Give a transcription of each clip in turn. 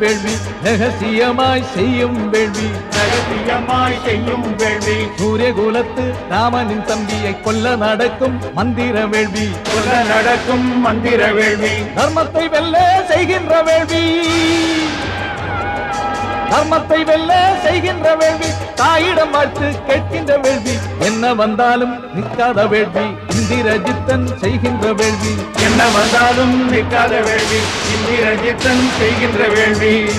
வேள்வி ரகசியமாய் செய்யும் வேள்வி. ரகசியமாய் செய்யும் வேள்வி. சூரிய குலத்து ராமனின் தம்பியை கொல்ல நடக்கும் மந்திர வேள்வி. சொல்ல நடக்கும் மந்திர வேள்வி. தர்மத்தை வெல்ல செய்கின்ற வேள்வி. தர்மத்தை வெல்ல செய்கின்ற வேள்வி. தாயிடம் வாழ்த்து கேட்கின்ற வேள்வி. என்ன வந்தாலும் நிற்காத வேள்வி. இந்திரஜித்தன் செய்கின்ற வேள்வி. என்ன வந்தாலும் நிற்காத வேள்வி. இந்திரஜித்தன் செய்கின்ற வேள்வி.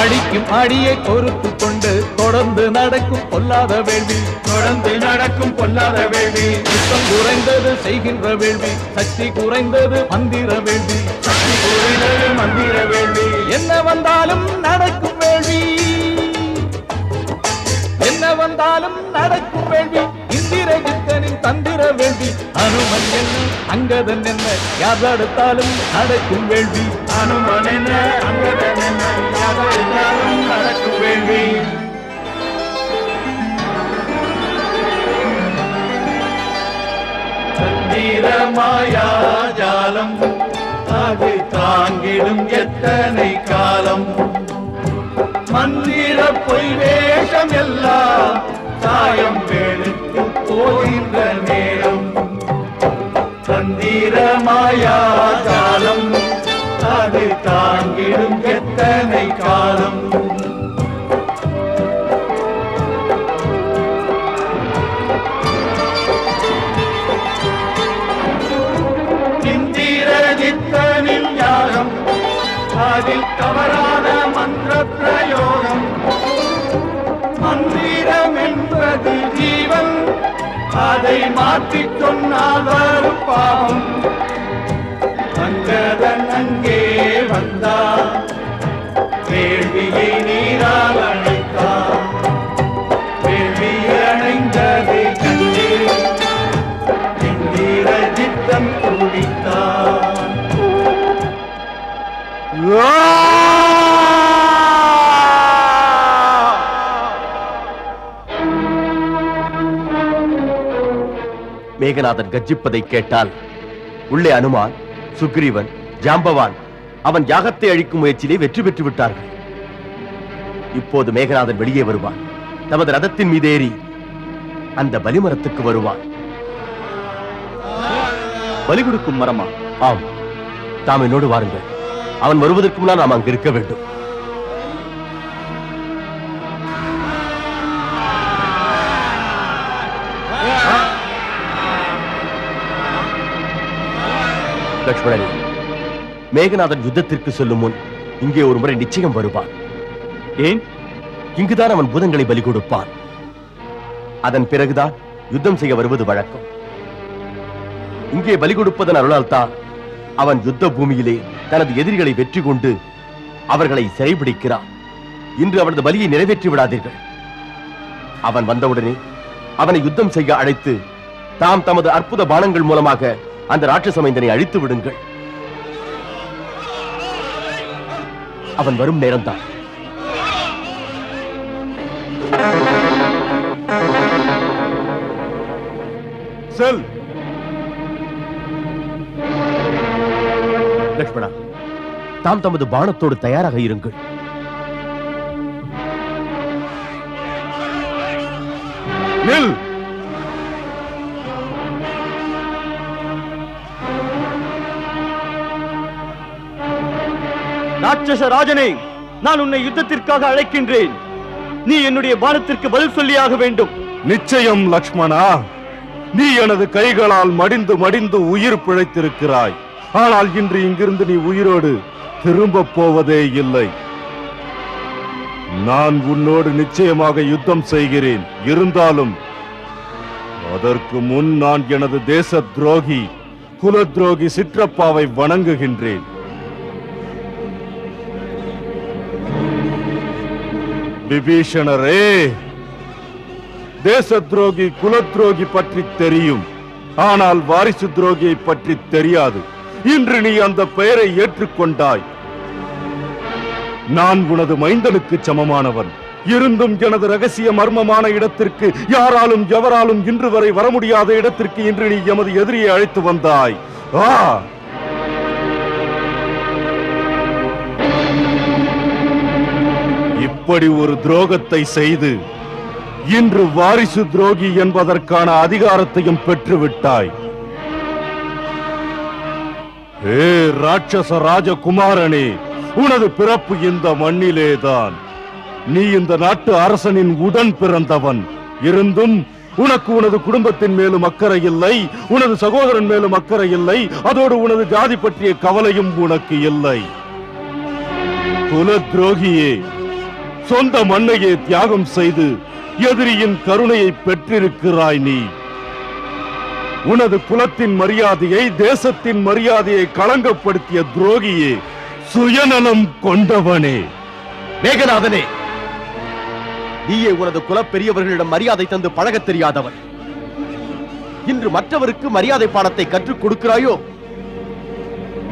அடிக்கும் அடியை பொறுத்து கொண்டு தொடர்ந்து நடக்கும் பொல்லாத வேள்வி. தொடர்ந்து நடக்கும் பொல்லாத வேள்வி. சுத்தம் குறைந்தது செய்கின்ற வேள்வி. சக்தி குறைந்தது மந்திர வேள்வி. சக்தி குறைந்தது மந்திர வேள்வி. வந்தாலும் நடக்கும் வேள்வி என்ன வந்தாலும் நடக்கும் வேள்வி இந்திரஜித்தனின் தந்திர வேள்வி. அனுமன் என்ன அங்கதன் என்ன யார் தடுத்தாலும் நடக்கும் வேள்வி. அனுமன் என்ன அங்கதன் என்ன யாதெல்லாம் நடக்கும் வேள்வி. தந்திர மாயாஜாலம் அது தாங்கிடும் எத்தனை வேஷம் மந்திர பொய் வேஷம் எல்லாம் சாயம் வெளுத்து போகின்ற நேரம். தந்திர மாயாஜாலம் அது தாங்கிடும் எத்தனை காலம். அதை மாற்றி சொன்னால் வரும் பாவம். வந்ததன் அங்கே வந்தார் கேள்வியை நீரால் மேகநாதன் கர்ஜிப்பதை கேட்டால் உள்ளே அனுமான் சுக்ரீவன் ஜாம்பவான் அவன் யாகத்தை அழிக்கும் முயற்சியிலே வெற்றி பெற்று விட்டார்கள். இப்போது மேகநாதன் வெளியே வருவான். தமது ரதத்தின் மீது ஏறி அந்த பலிமரத்துக்கு வருவான். பலி கொடுக்கும் மரமா? ஆம். தாம் என்னோடு வாருங்கள். அவன் வருவதற்கு முன்னால் நாம் அங்கு இருக்க வேண்டும். லட்சுமணனே மேகநாதன் யுத்தத்திற்கு சொல்லும் முன் இங்கே ஒரு முறை நிச்சயம் வருவான். ஏன்? இங்குதான் அவன் பூதங்களை பலி கொடுப்பான். அதன் பிறகுதான் யுத்தம் செய்ய வருவது வழக்கம். இங்கே பலி கொடுப்பதன் அருளால்தான் அவன் யுத்த பூமியிலே தனது எதிரிகளை வெற்றி கொண்டு அவர்களை சிறைபிடிக்கிறான். இன்று அவனது பலியை நிறைவேற்றி விடாதீர்கள். அவன் வந்தவுடனே அவனை யுத்தம் செய்ய அழைத்து தாம் தமது அற்புத பானங்கள் மூலமாக அந்த ராட்சச மைந்தனை அழித்து விடுங்கள். அவன் வரும் நேரம்தான். செல். லட்சுமணா தாம் தமது பானத்தோடு தயாராக இருங்கள். நில். ராட்சச ராஜனை நான் உன்னை யுத்தத்திற்காக அழைக்கின்றேன். நீ என்னுடைய பானத்திற்கு பதில் சொல்லியாக வேண்டும். நிச்சயம் லக்ஷ்மணா. நீ எனது கைகளால் மடிந்து மடிந்து உயிர் பிழைத்திருக்கிறாய். ஆனால் இன்று இங்கிருந்து நீ உயிரோடு திரும்பப் போவதே இல்லை. நான் உன்னோடு நிச்சயமாக யுத்தம் செய்கிறேன். இருந்தாலும் அதற்கு முன் நான் எனது தேச துரோகி குல துரோகி சிற்றப்பாவை வணங்குகின்றேன். விபீஷணரே தேச துரோகி குல துரோகி பற்றி தெரியும். ஆனால் வாரிசு துரோகியை பற்றி தெரியாது. இன்று நீ அந்த பெயரை ஏற்றுக்கொண்டாய். நான் உனது மைந்தனுக்கு சமமானவன். இருந்தும் எனது ரகசிய மர்மமான இடத்திற்கு யாராலும் எவராலும் இன்று வரை வர முடியாத இடத்திற்கு இன்று நீ எமது எதிரியை அழைத்து வந்தாய். ஆ! இப்படி ஒரு துரோகத்தை செய்து இன்று வாரிசு துரோகி என்பதற்கான அதிகாரத்தையும் பெற்றுவிட்டாய். ஏ ராட்சச ராஜகுமாரனே உனது பிறப்பு இந்த மண்ணிலேதான். நீ இந்த நாட்டு அரசனின் உடன் பிறந்தவன். இருந்தும் உனக்கு உனது குடும்பத்தின் மேலும் அக்கறை இல்லை உனது சகோதரன் மேலும் அக்கறை இல்லை அதோடு உனது ஜாதி பற்றிய கவலையும் உனக்கு இல்லை. குல துரோகியே சொந்த மண்ணையே தியாகம் செய்து எதிரியின் கருணையை பெற்றிருக்கிறாய் நீ. உனது குலத்தின் மரியாதையை தேசத்தின் மரியாதையை களங்கப்படுத்திய துரோகியே சுயநலம் கொண்டவனே. மேகநாதனே நீயே உனது குல பெரியவர்களிடம் மரியாதை தந்து பழகத் தெரியாதவன். இன்று மற்றவருக்கு மரியாதை பாடத்தை கற்றுக் கொடுக்கிறாயோ?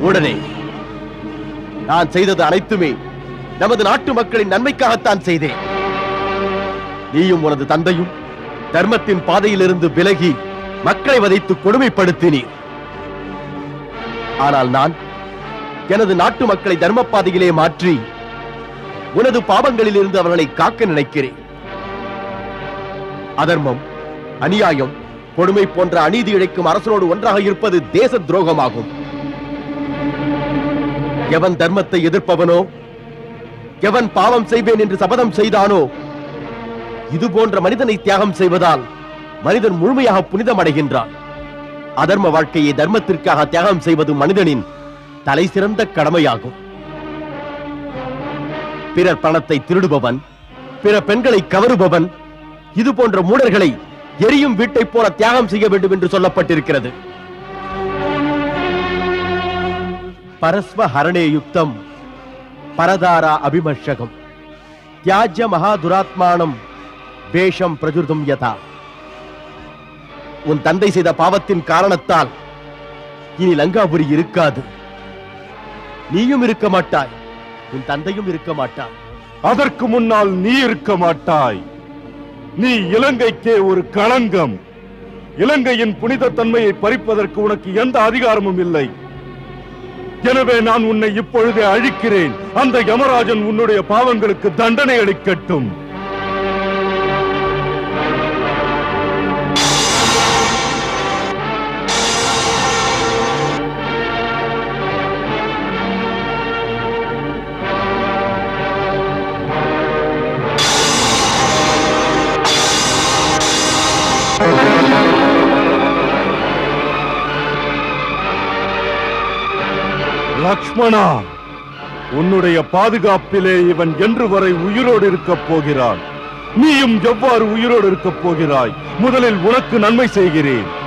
உடனே நான் செய்தது அனைத்துமே நமது நாட்டு மக்களின் நன்மைக்காகத்தான் செய்தேன். நீயும் உனது தந்தையும் தர்மத்தின் பாதையிலிருந்து விலகி மக்களை வதைத்து கொடுமைப்படுத்தினீர். ஆனால் நான் எனது நாட்டு மக்களை தர்ம பாதையிலே மாற்றி உனது பாவங்களில் இருந்து அவர்களை காக்க நினைக்கிறேன். அதர்மம் அநியாயம் கொடுமை போன்ற அநீதி இழைக்கும் அரசனோடு ஒன்றாக இருப்பது தேச துரோகமாகும். எவன் தர்மத்தை எதிர்ப்பவனோ எவன் பாவம் செய்வேன் என்று சபதம் செய்தானோ இது போன்ற மனிதனை தியாகம் செய்வதால் மனிதன் முழுமையாக புனிதம் அடைகின்றான் அதர்ம வாழ்க்கையை தர்மத்திற்காக தியாகம் செய்வது மனிதனின் தலை சிறந்த கடமையாகும். பிறர் பணத்தை திருடுபவன் பிற பெண்களை கவருபவன் இது போன்ற மூடர்களை எரியும் வீட்டைப் போல தியாகம் செய்ய வேண்டும் என்று சொல்லப்பட்டிருக்கிறது. பரஸ்வ ஹரணே யுக்தம் பரதாரா அபிமர்ஷகம். தியாஜ்ய மகாதுராத்மானம் வேஷம் பிரஜுர்தும் யதா. உன் தந்தை செய்த பாவத்தின் காரணத்தால் இனி லங்காபுரி இருக்காது. நீயும் இருக்க மாட்டாய் உன் தந்தையும் இருக்க மாட்டாய். அதற்கு முன்னால் நீ இருக்க மாட்டாய். நீ இலங்கைக்கே ஒரு களங்கம். இலங்கையின் புனித தன்மையை பறிப்பதற்கு உனக்கு எந்த அதிகாரமும் இல்லை. எனவே நான் உன்னை இப்பொழுதே அழிக்கிறேன். அந்த யமராஜன் உன்னுடைய பாவங்களுக்கு தண்டனை அளிக்கட்டும். லக்ஷ்மணா உன்னுடைய பாதுகாப்பிலே இவன் என்று வரை உயிரோடு இருக்கப் போகிறான். நீயும் எவ்வாறு உயிரோடு இருக்கப் போகிறாய்? முதலில் உனக்கு நன்மை செய்கிறேன்.